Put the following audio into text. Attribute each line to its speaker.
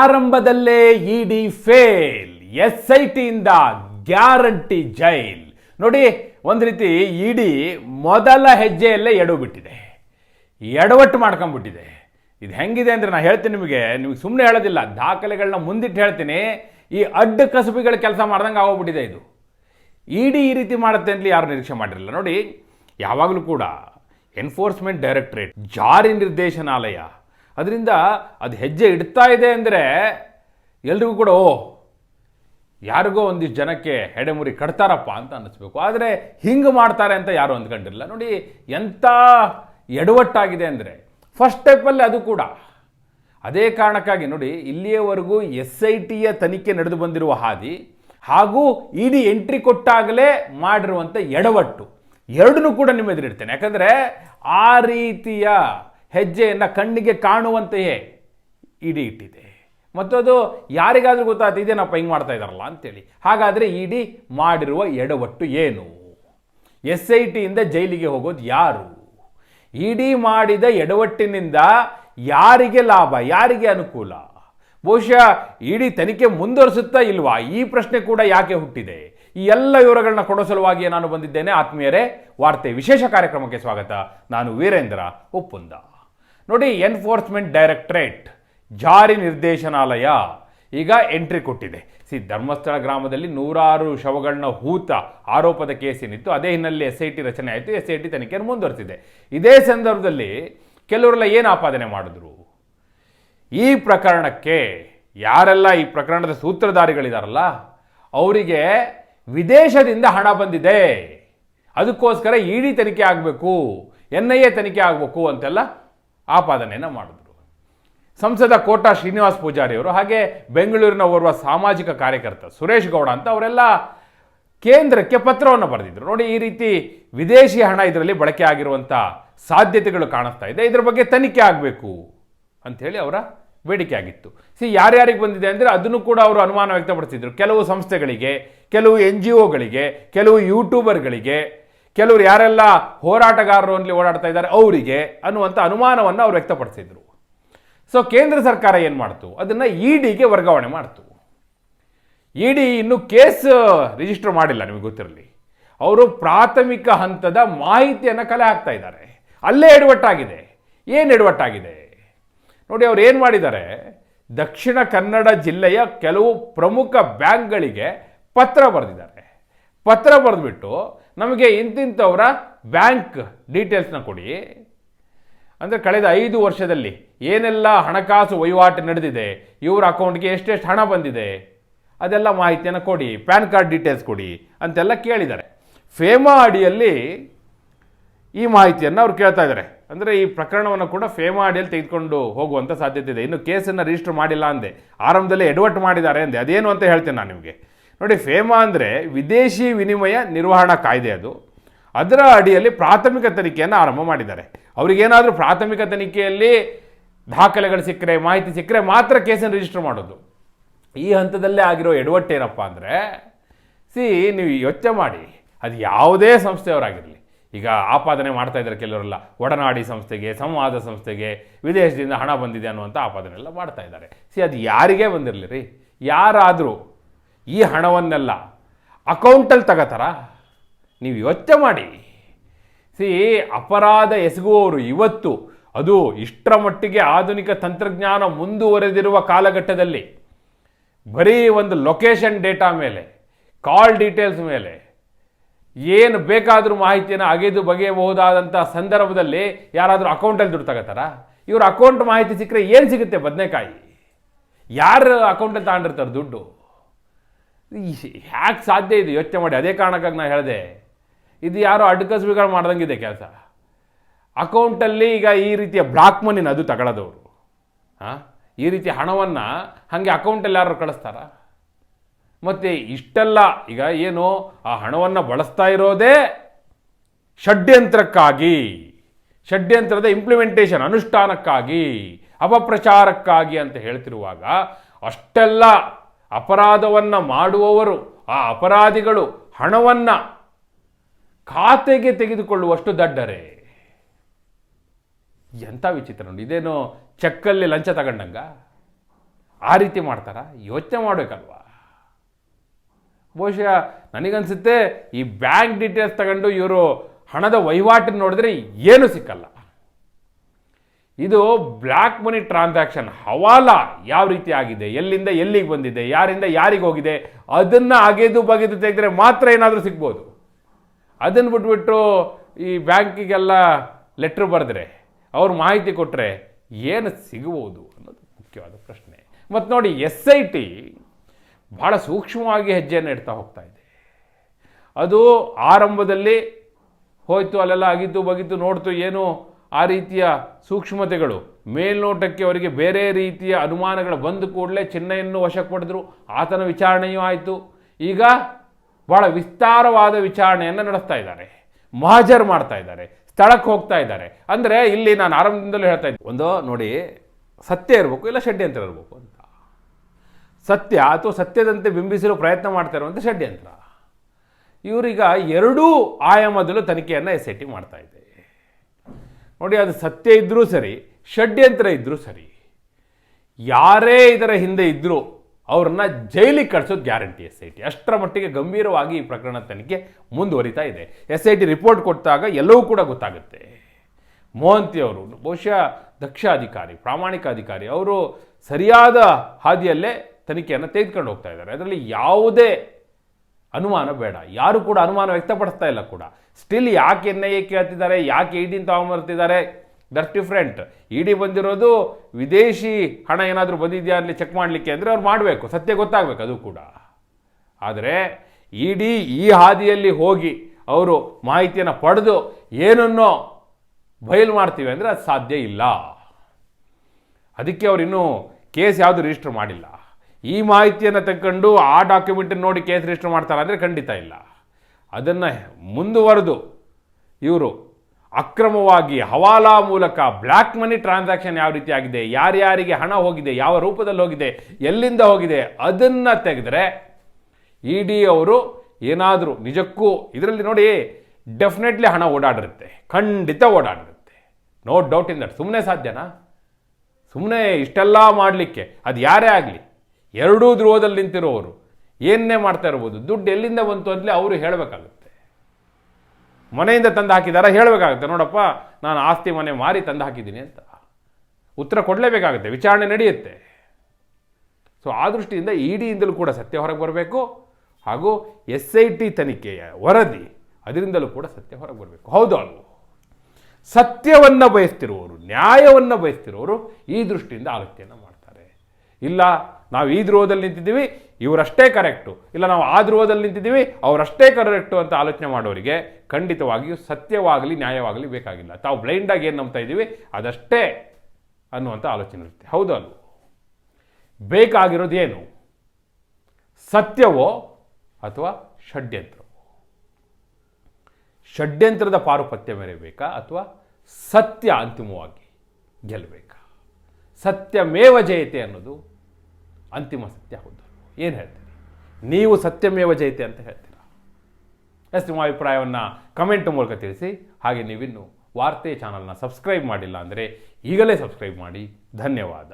Speaker 1: ಆರಂಭದಲ್ಲೇ ED fail S I ಟಿಯಿಂದ guarantee jail. ನೋಡಿ, ಒಂದು ರೀತಿ ಇಡಿ ಮೊದಲ ಹೆಜ್ಜೆಯಲ್ಲೇ ಎಡವು ಬಿಟ್ಟಿದೆ ಎಡವಟ್ಟು ಮಾಡ್ಕೊಂಡ್ಬಿಟ್ಟಿದೆ. ಇದು ಹೆಂಗಿದೆ ಅಂದರೆ ನಾನು ಹೇಳ್ತೀನಿ ನಿಮಗೆ ನಿಮಗೆ ಸುಮ್ಮನೆ ಹೇಳೋದಿಲ್ಲ, ದಾಖಲೆಗಳನ್ನ ಮುಂದಿಟ್ಟು ಹೇಳ್ತೀನಿ. ಈ ಅಡ್ಡ ಕಸಬಿಗಳ ಕೆಲಸ ಮಾಡ್ದಂಗೆ ಆಗೋಗ್ಬಿಟ್ಟಿದೆ ಇದು. ಇಡಿ ಈ ರೀತಿ ಮಾಡುತ್ತೆ ಅಂತಲೇ ಯಾರು ನಿರೀಕ್ಷೆ ಮಾಡಿರಲಿಲ್ಲ. ನೋಡಿ, ಯಾವಾಗಲೂ ಕೂಡ ಎನ್ಫೋರ್ಸ್ಮೆಂಟ್ ಡೈರೆಕ್ಟರೇಟ್ ಜಾರಿ ನಿರ್ದೇಶನಾಲಯ ಅದರಿಂದ ಅದು ಹೆಜ್ಜೆ ಇಡ್ತಾ ಇದೆ ಅಂದರೆ ಎಲ್ರಿಗೂ ಕೂಡ, ಓ, ಯಾರಿಗೋ ಒಂದಿಷ್ಟು ಜನಕ್ಕೆ ಹೆಡೆಮುರಿ ಕಟ್ತಾರಪ್ಪ ಅಂತ ಅನ್ನಿಸ್ಬೇಕು. ಆದರೆ ಹಿಂಗೆ ಮಾಡ್ತಾರೆ ಅಂತ ಯಾರು ಅಂದ್ಕೊಂಡಿರಲಿಲ್ಲ ನೋಡಿ ಎಂಥ ಎಡವಟ್ಟಾಗಿದೆ ಅಂದರೆ ಫಸ್ಟ್ ಸ್ಟೆಪ್ಪಲ್ಲಿ ಅದು ಕೂಡ. ಅದೇ ಕಾರಣಕ್ಕಾಗಿ ನೋಡಿ, ಇಲ್ಲಿಯವರೆಗೂ ಎಸ್ ಐ ಟಿಯ ತನಿಖೆ ನಡೆದು ಬಂದಿರುವ ಹಾದಿ ಹಾಗೂ ಇಡಿ ಎಂಟ್ರಿ ಕೊಟ್ಟಾಗಲೇ ಮಾಡಿರುವಂಥ ಎಡವಟ್ಟು. ಎರಡನ್ನೂ ಕೂಡ ನಿಮ್ಮ ಎದುರಿಡ್ತೇನೆ. ಯಾಕಂದರೆ ಆ ರೀತಿಯ ಹೆಜ್ಜೆಯನ್ನು ಕಣ್ಣಿಗೆ ಕಾಣುವಂತೆಯೇ ಇಡಿ ಇಟ್ಟಿದೆ ಮತ್ತು ಅದು ಯಾರಿಗಾದರೂ ಗೊತ್ತಾಗ್ತದೆ ಇದೇನಪ್ಪ ಹಿಂಗೆ ಮಾಡ್ತಾ ಇದ್ದಾರಲ್ಲ ಅಂತೇಳಿ. ಹಾಗಾದರೆ ಇಡಿ ಮಾಡಿರುವ ಎಡವಟ್ಟು ಏನು? ಎಸ್ ಐ ಟಿಯಿಂದ ಜೈಲಿಗೆ ಹೋಗೋದು ಯಾರು? ಇಡಿ ಮಾಡಿದ ಎಡವಟ್ಟಿನಿಂದ ಯಾರಿಗೆ ಲಾಭ, ಯಾರಿಗೆ ಅನುಕೂಲ? ಬಹುಶಃ ಇಡಿ ತನಿಖೆ ಮುಂದುವರಿಸುತ್ತಾ ಇಲ್ವಾ? ಈ ಪ್ರಶ್ನೆ ಕೂಡ ಯಾಕೆ ಹುಟ್ಟಿದೆ? ಈ ಎಲ್ಲ ವಿವರಗಳನ್ನ ಕೊಡೋ ಸಲುವಾಗಿ ನಾನು ಬಂದಿದ್ದೇನೆ. ಆತ್ಮೀಯರೇ, ವಾರ್ತೆ ವಿಶೇಷ ಕಾರ್ಯಕ್ರಮಕ್ಕೆ ಸ್ವಾಗತ. ನಾನು ವೀರೇಂದ್ರ ಒಪ್ಪುಂದ. ನೋಡಿ ಎನ್ಫೋರ್ಸ್ಮೆಂಟ್ ಡೈರೆಕ್ಟರೇಟ್ ಜಾರಿ ನಿರ್ದೇಶನಾಲಯ ಈಗ ಎಂಟ್ರಿ ಕೊಟ್ಟಿದೆ. ಸಿ, ಧರ್ಮಸ್ಥಳ ಗ್ರಾಮದಲ್ಲಿ ನೂರಾರು ಶವಗಳನ್ನ ಹೂತ ಆರೋಪದ ಕೇಸಿನಿತ್ತು. ಅದೇ ಹಿನ್ನೆಲೆ ಎಸ್ ಐ ಟಿ ರಚನೆ ಆಯಿತು. ಎಸ್ ಐ ಟಿ ತನಿಖೆಯನ್ನು ಮುಂದುವರೆಸಿದೆ. ಇದೇ ಸಂದರ್ಭದಲ್ಲಿ ಕೆಲವರೆಲ್ಲ ಏನು ಆಪಾದನೆ ಮಾಡಿದ್ರು? ಈ ಪ್ರಕರಣಕ್ಕೆ ಯಾರೆಲ್ಲ ಈ ಪ್ರಕರಣದ ಸೂತ್ರಧಾರಿಗಳಿದಾರಲ್ಲ, ಅವರಿಗೆ ವಿದೇಶದಿಂದ ಹಣ ಬಂದಿದೆ. ಅದಕ್ಕೋಸ್ಕರ ಇಡಿ ತನಿಖೆ ಆಗಬೇಕು ಎನ್ ಐ ಎ ತನಿಖೆ ಆಗಬೇಕು ಅಂತೆಲ್ಲ ಆಪಾದನೆಯನ್ನು ಮಾಡಿದ್ರು. ಸಂಸದ ಕೋಟಾ ಶ್ರೀನಿವಾಸ್ ಪೂಜಾರಿ ಅವರು ಹಾಗೆ ಬೆಂಗಳೂರಿನ ಓರ್ವ ಸಾಮಾಜಿಕ ಕಾರ್ಯಕರ್ತ ಸುರೇಶ್ ಗೌಡ ಅಂತ ಅವರೆಲ್ಲ ಕೇಂದ್ರಕ್ಕೆ ಪತ್ರವನ್ನು ಬರೆದಿದ್ರು. ನೋಡಿ, ಈ ರೀತಿ ವಿದೇಶಿ ಹಣ ಇದರಲ್ಲಿ ಬಳಕೆ ಆಗಿರುವಂಥ ಸಾಧ್ಯತೆಗಳು ಕಾಣಿಸ್ತಾ ಇದೆ. ಇದರ ಬಗ್ಗೆ ತನಿಖೆ ಆಗಬೇಕು ಅಂಥೇಳಿ ಅವರ ಬೇಡಿಕೆ ಆಗಿತ್ತು. ಸಿ, ಯಾರ್ಯಾರಿಗೆ ಬಂದಿದೆ ಅಂದರೆ ಅದನ್ನು ಕೂಡ ಅವರು ಅನುಮಾನ ವ್ಯಕ್ತಪಡಿಸಿದ್ರು. ಕೆಲವು ಸಂಸ್ಥೆಗಳಿಗೆ, ಕೆಲವು ಎನ್ ಜಿ ಒಗಳಿಗೆ ಕೆಲವು ಯೂಟ್ಯೂಬರ್ಗಳಿಗೆ ಕೆಲವರು ಯಾರೆಲ್ಲ ಹೋರಾಟಗಾರರು ಅಲ್ಲಿ ಓಡಾಡ್ತಾ ಇದ್ದಾರೆ ಅವರಿಗೆ ಅನ್ನುವಂಥ ಅನುಮಾನವನ್ನು ಅವ್ರು ವ್ಯಕ್ತಪಡಿಸಿದರು. ಸೊ ಕೇಂದ್ರ ಸರ್ಕಾರ ಏನು ಮಾಡ್ತು? ಅದನ್ನು ಇ ಡಿಗೆ ವರ್ಗಾವಣೆ ಮಾಡ್ತು. ಇ ಡಿ ಇನ್ನೂ ಕೇಸ್ ರಿಜಿಸ್ಟರ್ ಮಾಡಿಲ್ಲ ನಿಮಗೆ ಗೊತ್ತಿರಲಿ. ಅವರು ಪ್ರಾಥಮಿಕ ಹಂತದ ಮಾಹಿತಿಯನ್ನು ಕಲೆ ಹಾಕ್ತಾ ಇದ್ದಾರೆ. ಅಲ್ಲೇ ಎಡವಟ್ಟಾಗಿದೆ. ಏನು ಎಡವಟ್ಟಾಗಿದೆ? ನೋಡಿ, ಅವ್ರು ಏನು ಮಾಡಿದ್ದಾರೆ? ದಕ್ಷಿಣ ಕನ್ನಡ ಜಿಲ್ಲೆಯ ಕೆಲವು ಪ್ರಮುಖ ಬ್ಯಾಂಕ್ಗಳಿಗೆ ಪತ್ರ ಬರೆದಿದ್ದಾರೆ. ಪತ್ರ ಬರೆದ್ಬಿಟ್ಟು ನಮಗೆ ಇಂತಿಂಥವರ ಬ್ಯಾಂಕ್ ಡೀಟೇಲ್ಸ್ನ ಕೊಡಿ. ಅಂದರೆ ಕಳೆದ ಐದು ವರ್ಷದಲ್ಲಿ ಏನೆಲ್ಲ ಹಣಕಾಸು ವಹಿವಾಟು ನಡೆದಿದೆ, ಇವರ ಅಕೌಂಟ್ಗೆ ಎಷ್ಟೆಷ್ಟು ಹಣ ಬಂದಿದೆ, ಅದೆಲ್ಲ ಮಾಹಿತಿಯನ್ನು ಕೊಡಿ, ಪ್ಯಾನ್ ಕಾರ್ಡ್ ಡೀಟೇಲ್ಸ್ ಕೊಡಿ ಅಂತೆಲ್ಲ ಕೇಳಿದ್ದಾರೆ. ಫೇಮಾ ಅಡಿಯಲ್ಲಿ ಈ ಮಾಹಿತಿಯನ್ನು ಅವ್ರು ಕೇಳ್ತಾ ಇದ್ದಾರೆ. ಅಂದರೆ ಈ ಪ್ರಕರಣವನ್ನು ಕೂಡ ಫೇಮಾ ಅಡಿಯಲ್ಲಿ ತೆಗೆದುಕೊಂಡು ಹೋಗುವಂಥ ಸಾಧ್ಯತೆ ಇದೆ. ಇನ್ನು ಕೇಸನ್ನು ರಿಜಿಸ್ಟರ್ ಮಾಡಿಲ್ಲ ಅಂದೆ. ಆರಂಭದಲ್ಲಿ ಎಡವಟ್ಟು ಮಾಡಿದ್ದಾರೆ ಅಂದೆ. ಅದೇನು ಅಂತ ಹೇಳ್ತೇನೆ ನಾನು ನಿಮಗೆ. ನೋಡಿ, ಫೇಮಾ ಅಂದರೆ ವಿದೇಶಿ ವಿನಿಮಯ ನಿರ್ವಹಣಾ ಕಾಯ್ದೆ ಅದು. ಅದರ ಅಡಿಯಲ್ಲಿ ಪ್ರಾಥಮಿಕ ತನಿಖೆಯನ್ನು ಆರಂಭ ಮಾಡಿದ್ದಾರೆ. ಅವರಿಗೇನಾದರೂ ಪ್ರಾಥಮಿಕ ತನಿಖೆಯಲ್ಲಿ ದಾಖಲೆಗಳು ಸಿಕ್ಕರೆ, ಮಾಹಿತಿ ಸಿಕ್ಕರೆ ಮಾತ್ರ ಕೇಸನ್ನು ರಿಜಿಸ್ಟರ್ ಮಾಡೋದು. ಈ ಹಂತದಲ್ಲೇ ಆಗಿರೋ ಎಡವಟ್ಟೇನಪ್ಪ ಅಂದರೆ, ಸಿ, ನೀವು ಯೋಚನೆ ಮಾಡಿ, ಅದು ಯಾವುದೇ ಸಂಸ್ಥೆಯವರಾಗಿರಲಿ. ಈಗ ಆಪಾದನೆ ಮಾಡ್ತಾ ಇದ್ದಾರೆ ಕೆಲವರೆಲ್ಲ. ಒಡನಾಡಿ ಸಂಸ್ಥೆಗೆ, ಸಂವಾದ ಸಂಸ್ಥೆಗೆ, ವಿದೇಶದಿಂದ ಹಣ ಬಂದಿದೆ ಅನ್ನುವಂಥ ಆಪಾದನೆ ಎಲ್ಲ ಮಾಡ್ತಾ ಇದ್ದಾರೆ. ಸಿ, ಅದು ಯಾರಿಗೇ ಬಂದಿರಲಿ ರೀ? ಯಾರಾದರೂ ಈ ಹಣವನ್ನೆಲ್ಲ ಅಕೌಂಟಲ್ಲಿ ತಗೋತಾರ? ನೀವು ಯೋಚನೆ ಮಾಡಿ. ಸಿ, ಅಪರಾಧ ಎಸಗುವವರು ಇವತ್ತು ಅದು ಇಷ್ಟರ ಮಟ್ಟಿಗೆ ಆಧುನಿಕ ತಂತ್ರಜ್ಞಾನ ಮುಂದುವರೆದಿರುವ ಕಾಲಘಟ್ಟದಲ್ಲಿ ಬರೀ ಒಂದು ಲೊಕೇಶನ್ ಡೇಟಾ ಮೇಲೆ ಕಾಲ್ ಡೀಟೇಲ್ಸ್ ಮೇಲೆ ಏನು ಬೇಕಾದರೂ ಮಾಹಿತಿಯನ್ನ ಅಗೆದು ಬಗೆಯಬಹುದಾದಂಥ ಸಂದರ್ಭದಲ್ಲಿ ಯಾರಾದರೂ ಅಕೌಂಟಲ್ಲಿ ದುಡ್ಡು ತಗೋತಾರ? ಇವ್ರ ಅಕೌಂಟ್ ಮಾಹಿತಿ ಸಿಕ್ಕರೆ ಏನು ಸಿಗುತ್ತೆ ಬದನೆಕಾಯಿ? ಯಾರು ಅಕೌಂಟಲ್ಲಿ ತಗೊಂಡಿರ್ತಾರೆ ದುಡ್ಡು? ಹ್ಯಾಕ್ ಸಾಧ್ಯ ಇದು? ಯೋಚನೆ ಮಾಡಿ. ಅದೇ ಕಾರಣಕ್ಕಾಗಿ ನಾನು ಹೇಳಿದೆ. ಇದು ಯಾರೋ ಅಡ್ಕಸ್ಬಿಗಳು ಮಾಡ್ದಂಗಿದೆ ಕೆಲಸ. ಅಕೌಂಟಲ್ಲಿ ಈಗ ಈ ರೀತಿಯ ಬ್ಲಾಕ್ ಮನಿನ ಅದು ತಗೊಳ್ಳೋದವರು ಹಾಂ ಈ ರೀತಿ ಹಣವನ್ನು ಹಾಗೆ ಅಕೌಂಟಲ್ಲಿ ಯಾರು ಕಳಿಸ್ತಾರ? ಮತ್ತು ಇಷ್ಟೆಲ್ಲ ಈಗ ಏನು ಆ ಹಣವನ್ನು ಬಳಸ್ತಾ ಇರೋದೇ ಷಡ್ಯಂತ್ರಕ್ಕಾಗಿ. ಷಡ್ಯಂತ್ರದ ಇಂಪ್ಲಿಮೆಂಟೇಷನ್ ಅನುಷ್ಠಾನಕ್ಕಾಗಿ, ಅಪಪ್ರಚಾರಕ್ಕಾಗಿ ಅಂತ ಹೇಳ್ತಿರುವಾಗ ಅಷ್ಟೆಲ್ಲ ಅಪರಾಧವನ್ನು ಮಾಡುವವರು, ಆ ಅಪರಾಧಿಗಳು ಹಣವನ್ನು ಖಾತೆಗೆ ತೆಗೆದುಕೊಳ್ಳುವಷ್ಟು ದಡ್ಡರೆ? ಎಂಥ ವಿಚಿತ್ರ ನೋಡಿ, ಇದೇನು ಚೆಕ್ಕಲ್ಲಿ ಲಂಚ ತಗೊಂಡಂಗ? ಆ ರೀತಿ ಮಾಡ್ತಾರ? ಯೋಚನೆ ಮಾಡಬೇಕಲ್ವಾ? ಬಹುಶಃ ನನಗನ್ಸುತ್ತೆ ಈ ಬ್ಯಾಂಕ್ ಡೀಟೇಲ್ಸ್ ತಗೊಂಡು ಇವರು ಹಣದ ವಹಿವಾಟನ್ನು ನೋಡಿದ್ರೆ ಏನು ಸಿಕ್ಕಲ್ಲ. ಇದು ಬ್ಲ್ಯಾಕ್ ಮನಿ ಟ್ರಾನ್ಸಾಕ್ಷನ್ ಹವಾಲ ಯಾವ ರೀತಿ ಆಗಿದೆ, ಎಲ್ಲಿಂದ ಎಲ್ಲಿಗೆ ಬಂದಿದೆ, ಯಾರಿಂದ ಯಾರಿಗೆ ಹೋಗಿದೆ, ಅದನ್ನು ಅಗೆದು ಬಗೆದು ತೆಗೆದ್ರೆ ಮಾತ್ರ ಏನಾದರೂ ಸಿಗ್ಬೋದು. ಅದನ್ನು ಬಿಟ್ಬಿಟ್ಟು ಈ ಬ್ಯಾಂಕಿಗೆಲ್ಲ ಲೆಟ್ರ್ ಬರೆದ್ರೆ, ಅವ್ರು ಮಾಹಿತಿ ಕೊಟ್ಟರೆ ಏನು ಸಿಗಬಹುದು ಅನ್ನೋದು ಮುಖ್ಯವಾದ ಪ್ರಶ್ನೆ. ಮತ್ತು ನೋಡಿ, ಎಸ್ ಐ ಟಿ ಭಾಳ ಸೂಕ್ಷ್ಮವಾಗಿ ಹೆಜ್ಜೆಯನ್ನು ಇಡ್ತಾ ಹೋಗ್ತಾ ಇದೆ. ಅದು ಆರಂಭದಲ್ಲಿ ಹೋಯ್ತು, ಅಲ್ಲೆಲ್ಲ ಆಗಿದ್ದು ಬಗಿದ್ದು ನೋಡ್ತು, ಏನು ಆ ರೀತಿಯ ಸೂಕ್ಷ್ಮತೆಗಳು ಮೇಲ್ನೋಟಕ್ಕೆ ಅವರಿಗೆ ಬೇರೆ ರೀತಿಯ ಅನುಮಾನಗಳು ಬಂದ ಕೂಡಲೇ ಚಿನ್ನೆಯನ್ನು ವಶಕ್ಕೆ ಪಡೆದರು. ಆತನ ವಿಚಾರಣೆಯೂ ಆಯಿತು. ಈಗ ಭಾಳ ವಿಸ್ತಾರವಾದ ವಿಚಾರಣೆಯನ್ನು ನಡೆಸ್ತಾ ಇದ್ದಾರೆ. ಮಹಾಜರ್ ಮಾಡ್ತಾ ಇದ್ದಾರೆ. ಸ್ಥಳಕ್ಕೆ ಹೋಗ್ತಾ ಇದ್ದಾರೆ. ಅಂದರೆ ಇಲ್ಲಿ ನಾನು ಆರಂಭದಿಂದಲೂ ಹೇಳ್ತಾ ಇದ್ದೆ. ಒಂದು ನೋಡಿ, ಸತ್ಯ ಇರಬೇಕು ಇಲ್ಲ ಷಡ್ಯಂತ್ರ ಇರಬೇಕು ಅಂತ. ಸತ್ಯ ಅಥವಾ ಸತ್ಯದಂತೆ ಬಿಂಬಿಸಲು ಪ್ರಯತ್ನ ಮಾಡ್ತಾ ಇರುವಂಥ ಷಡ್ಯಂತ್ರ. ಇವರೀಗ ಎರಡೂ ಆಯಾಮದಲ್ಲೂ ತನಿಖೆಯನ್ನು ಎಸ್ ಐ ಟಿ ಮಾಡ್ತಾ ಇದೆ. ನೋಡಿ, ಅದು ಸತ್ಯ ಇದ್ದರೂ ಸರಿ, ಷಡ್ಯಂತ್ರ ಇದ್ದರೂ ಸರಿ. ಯಾರೇ ಇದರ ಹಿಂದೆ ಇದ್ದರೂ ಅವ್ರನ್ನ ಜೈಲಿಗೆ ಕಳಿಸೋದು ಗ್ಯಾರಂಟಿ ಎಸ್ ಐ ಟಿ. ಅಷ್ಟರ ಮಟ್ಟಿಗೆ ಗಂಭೀರವಾಗಿ ಈ ಪ್ರಕರಣ ತನಿಖೆ ಮುಂದುವರಿತಾ ಇದೆ. ಎಸ್ ಐ ಟಿ ರಿಪೋರ್ಟ್ ಕೊಟ್ಟಾಗ ಎಲ್ಲವೂ ಕೂಡ ಗೊತ್ತಾಗುತ್ತೆ. ಮೋಹಂತಿ ಅವರು, ಬಹುಶಃ ದಕ್ಷ ಅಧಿಕಾರಿ ಪ್ರಾಮಾಣಿಕ ಅಧಿಕಾರಿ, ಅವರು ಸರಿಯಾದ ಹಾದಿಯಲ್ಲೇ ತನಿಖೆಯನ್ನು ತೆಗೆದುಕೊಂಡು ಹೋಗ್ತಾ ಇದ್ದಾರೆ. ಅದರಲ್ಲಿ ಯಾವುದೇ ಅನುಮಾನ ಬೇಡ. ಯಾರು ಕೂಡ ಅನುಮಾನ ವ್ಯಕ್ತಪಡಿಸ್ತಾ ಇಲ್ಲ ಕೂಡ. ಸ್ಟಿಲ್ ಯಾಕೆ ಎನ್ ಐ ಎ ಕೇಳ್ತಿದ್ದಾರೆ, ಯಾಕೆ ಇಡಿನ ತಗೊಂಬರ್ತಿದ್ದಾರೆ? ದಟ್ಸ್ ಡಿಫ್ರೆಂಟ್ ಇಡಿ ಬಂದಿರೋದು ವಿದೇಶಿ ಹಣ ಏನಾದರೂ ಬಂದಿದೆಯಾ ಅಲ್ಲಿ ಚೆಕ್ ಮಾಡಲಿಕ್ಕೆ ಅಂದರೆ ಅವ್ರು ಮಾಡಬೇಕು. ಸತ್ಯ ಗೊತ್ತಾಗಬೇಕು ಅದು ಕೂಡ. ಆದರೆ ಇಡಿ ಈ ಹಾದಿಯಲ್ಲಿ ಹೋಗಿ ಅವರು ಮಾಹಿತಿಯನ್ನು ಪಡೆದು ಏನನ್ನೋ ಬಯಲು ಮಾಡ್ತೀವಿ ಅಂದರೆ ಅದು ಸಾಧ್ಯ ಇಲ್ಲ. ಅದಕ್ಕೆ ಅವರಿನ್ನೂ ಕೇಸ್ ಯಾವುದು ರಿಜಿಸ್ಟರ್ ಮಾಡಿಲ್ಲ. ಈ ಮಾಹಿತಿಯನ್ನು ತಗೊಂಡು ಆ ಡಾಕ್ಯುಮೆಂಟನ್ನು ನೋಡಿ ಕೇಸ್ ರಿಜಿಸ್ಟರ್ ಮಾಡ್ತಾರೆ ಅಂದರೆ ಖಂಡಿತ ಇಲ್ಲ. ಅದನ್ನು ಮುಂದುವರೆದು ಇವರು ಅಕ್ರಮವಾಗಿ ಹವಾಲಾ ಮೂಲಕ ಬ್ಲ್ಯಾಕ್ ಮನಿ ಟ್ರಾನ್ಸಾಕ್ಷನ್ ಯಾವ ರೀತಿ ಆಗಿದೆ ಯಾರ್ಯಾರಿಗೆ ಹಣ ಹೋಗಿದೆ, ಯಾವ ರೂಪದಲ್ಲಿ ಹೋಗಿದೆ, ಎಲ್ಲಿಂದ ಹೋಗಿದೆ ಅದನ್ನು ತೆಗೆದ್ರೆ ಇ ಡಿ ಅವರು ಏನಾದರೂ ನಿಜಕ್ಕೂ ಇದರಲ್ಲಿ ನೋಡಿ ಡೆಫಿನೆಟ್ಲಿ ಹಣ ಓಡಾಡಿರುತ್ತೆ, ಖಂಡಿತ ಓಡಾಡಿರುತ್ತೆ. ನೋ ಡೌಟ್ ಇನ್ ದಟ್ ಸುಮ್ಮನೆ ಸಾಧ್ಯನಾ? ಸುಮ್ಮನೆ ಇಷ್ಟೆಲ್ಲ ಮಾಡಲಿಕ್ಕೆ, ಅದು ಯಾರೇ ಆಗಲಿ. ಎರಡೂ ಧ್ರುವದಲ್ಲಿ ನಿಂತಿರೋರು. ಏನೇ ಮಾಡ್ತಾ ಇರ್ಬೋದು. ದುಡ್ಡು ಎಲ್ಲಿಂದ ಬಂತು ಅಂತಲೇ ಅವರು ಹೇಳಬೇಕಾಗುತ್ತೆ. ಮನೆಯಿಂದ ತಂದು ಹಾಕಿದಾರ? ಹೇಳಬೇಕಾಗುತ್ತೆ. ನೋಡಪ್ಪ, ನಾನು ಆಸ್ತಿ ಮನೆ ಮಾರಿ ತಂದು ಹಾಕಿದ್ದೀನಿ ಅಂತ. ಉತ್ತರ ಕೊಡಲೇಬೇಕಾಗುತ್ತೆ. ವಿಚಾರಣೆ ನಡೆಯುತ್ತೆ. ಸೊ ಆ ದೃಷ್ಟಿಯಿಂದ ಇಡಿಯಿಂದಲೂ ಡಿಯಿಂದಲೂ ಕೂಡ ಸತ್ಯ ಹೊರಗೆ ಬರಬೇಕು. ಹಾಗೂ ಎಸ್ ಐ ಟಿ ತನಿಖೆಯ ವರದಿ ಅದರಿಂದಲೂ ಕೂಡ ಸತ್ಯ ಹೊರಗೆ ಬರಬೇಕು. ಹೌದು ಅಲ್ವೋ ಸತ್ಯವನ್ನು ಬಯಸ್ತಿರುವವರು ನ್ಯಾಯವನ್ನು ಬಯಸ್ತಿರುವವರು ಈ ದೃಷ್ಟಿಯಿಂದ ಆಲೋಚನೆಯನ್ನು ಮಾಡ್ತಾರೆ. ಇಲ್ಲ ನಾವು ಈ ಧ್ರುವದಲ್ಲಿ ನಿಂತಿದ್ದೀವಿ, ಇವರಷ್ಟೇ ಕರೆಕ್ಟು ಇಲ್ಲ, ನಾವು ಆ ಧ್ರುವದಲ್ಲಿ ನಿಂತಿದ್ದೀವಿ, ಅವರಷ್ಟೇ ಕರೆಕ್ಟು ಅಂತ ಆಲೋಚನೆ ಮಾಡೋರಿಗೆ ಖಂಡಿತವಾಗಿಯೂ ಸತ್ಯವಾಗಲಿ, ನ್ಯಾಯವಾಗಲಿ ಬೇಕಾಗಿಲ್ಲ. ತಾವು ಬ್ಲೈಂಡಾಗಿ ಏನು ನಂಬ್ತಾ ಇದ್ದೀವಿ, ಅದಷ್ಟೇ ಅನ್ನುವಂಥ ಆಲೋಚನೆ ಇರುತ್ತೆ. ಹೌದು ಬೇಕಾಗಿರೋದೇನು ಸತ್ಯವೋ ಅಥವಾ ಷಡ್ಯಂತ್ರವೋ? ಷಡ್ಯಂತ್ರದ ಪಾರುಪತ್ಯ ಮೆರೆಯಬೇಕಾ ಅಥವಾ ಸತ್ಯ ಅಂತಿಮವಾಗಿ ಗೆಲ್ಲಬೇಕಾ ಸತ್ಯಮೇವ ಜಯತೆ ಅನ್ನೋದು ಅಂತಿಮ ಸತ್ಯ ಹೌದು. ಏನು ಹೇಳ್ತೀರಿ? ನೀವು ಸತ್ಯಮೇವ ಜಯತೆ ಅಂತ ಹೇಳ್ತೀರಾ? ಎಸ್ ನಿಮ್ಮ ಅಭಿಪ್ರಾಯವನ್ನು ಕಮೆಂಟ್ ಮೂಲಕ ತಿಳಿಸಿ. ಹಾಗೆ ನೀವಿನ್ನು ವಾರ್ತೆ ಚಾನಲ್ನ ಸಬ್ಸ್ಕ್ರೈಬ್ ಮಾಡಿಲ್ಲ ಅಂದರೆ ಈಗಲೇ ಸಬ್ಸ್ಕ್ರೈಬ್ ಮಾಡಿ. ಧನ್ಯವಾದ.